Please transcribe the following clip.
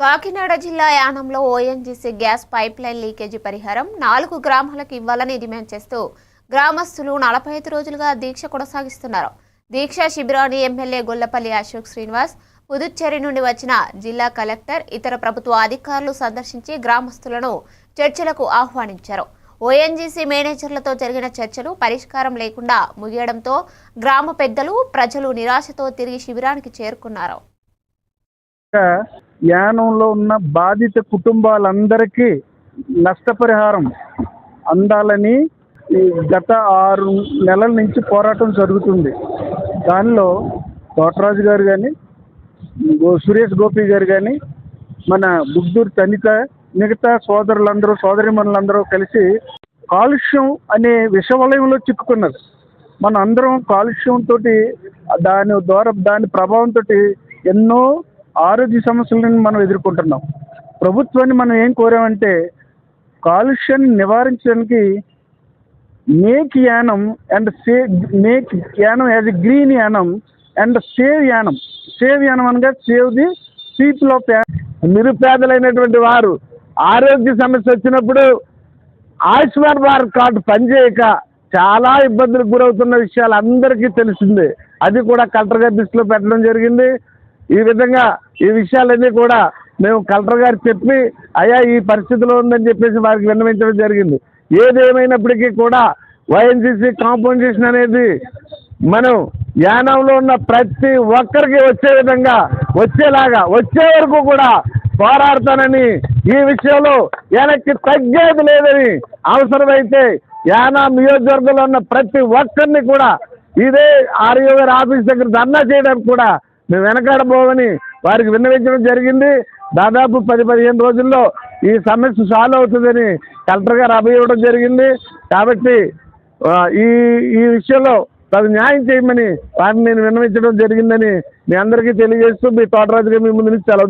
కాకినాడ జిల్లా యానంలో ONGC gas pipeline leakage పరిహారం నాలుగు గ్రామాలకు ఇవ్వాలని డిమాండ్ చేస్తూ గ్రామస్తులు నలభై ఐదు రోజులుగా దీక్ష కొనసాగిస్తున్నారు. దీక్ష శిబిరాన్ని ఎమ్మెల్యే గొల్లపల్లి అశోక్ శ్రీనివాస్ పుదుచ్చేరి నుండి వచ్చిన జిల్లా కలెక్టర్ ఇతర ప్రభుత్వ అధికారులు సందర్శించి గ్రామస్తులను చర్చలకు ఆహ్వానించారు. ఓఎన్జీసీ మేనేజర్లతో జరిగిన చర్చలు పరిష్కారం లేకుండా ముగియడంతో గ్రామ పెద్దలు ప్రజలు నిరాశతో తిరిగి శిబిరానికి చేరుకున్నారు. యానంలో ఉన్న బాధిత కుటుంబాలందరికీ నష్టపరిహారం అందాలని ఈ గత ఆరు నెలల నుంచి పోరాటం జరుగుతుంది. దానిలో తోటరాజు గారు కానీ సురేష్ గోపి గారు కానీ మన బుగ్దూరు తనిత మిగతా సోదరులందరూ సోదరిమణులందరూ కలిసి కాలుష్యం అనే విషవలయంలో చిక్కుకున్నారు. మన అందరం కాలుష్యంతో దాని ద్వారా దాని ప్రభావంతో ఎన్నో ఆరోగ్య సమస్యలను మనం ఎదుర్కొంటున్నాం. ప్రభుత్వాన్ని మనం ఏం కోరామంటే కాలుష్యాన్ని నివారించడానికి make Yanam and save make Yanam as a green Yanam and save Yanam. Save Yanam అనగా సేవ్ ది పీపుల్ ఆఫ్ నిరుపేదలైనటువంటి వారు ఆరోగ్య సమస్య వచ్చినప్పుడు ఆయుష్మాన్ భారత్ కార్డు పనిచేయక చాలా ఇబ్బందులకు గురవుతున్న విషయాలు అందరికీ తెలిసిందే. అది కూడా కలెక్టర్ గారి దృష్టిలో పెట్టడం జరిగింది. ఈ విధంగా ఈ విషయాలన్నీ కూడా మేము కలెక్టర్ గారు చెప్పి అయ్యా ఈ పరిస్థితిలో ఉందని చెప్పేసి వారికి విన్నవించడం జరిగింది. ఏదేమైనప్పటికీ కూడా వైఎన్సీసీ కాంపన్సేషన్ అనేది మనం యానంలో ఉన్న ప్రతి ఒక్కరికి వచ్చే విధంగా వచ్చేలాగా వచ్చే వరకు కూడా పోరాడతానని ఈ విషయంలో వెనక్కి తగ్గేది లేదని అవసరమైతే యానాం నియోజకవర్గంలో ఉన్న ప్రతి ఒక్కరిని కూడా ఇదే ఆర్యో గారి ఆఫీస్ దగ్గర ధర్నా చేయడానికి కూడా మేము వెనకాడబోమని వారికి విన్నవించడం జరిగింది. దాదాపు పది పదిహేను రోజుల్లో ఈ సమస్య సాల్వ్ అవుతుందని కలెక్టర్ గారు అభయ జరిగింది. కాబట్టి ఈ ఈ విషయంలో తను న్యాయం చేయమని వారిని నేను విన్నవించడం జరిగిందని మీ అందరికీ తెలియజేస్తూ మీ తోటరాజుగా మీ ముందు నుంచి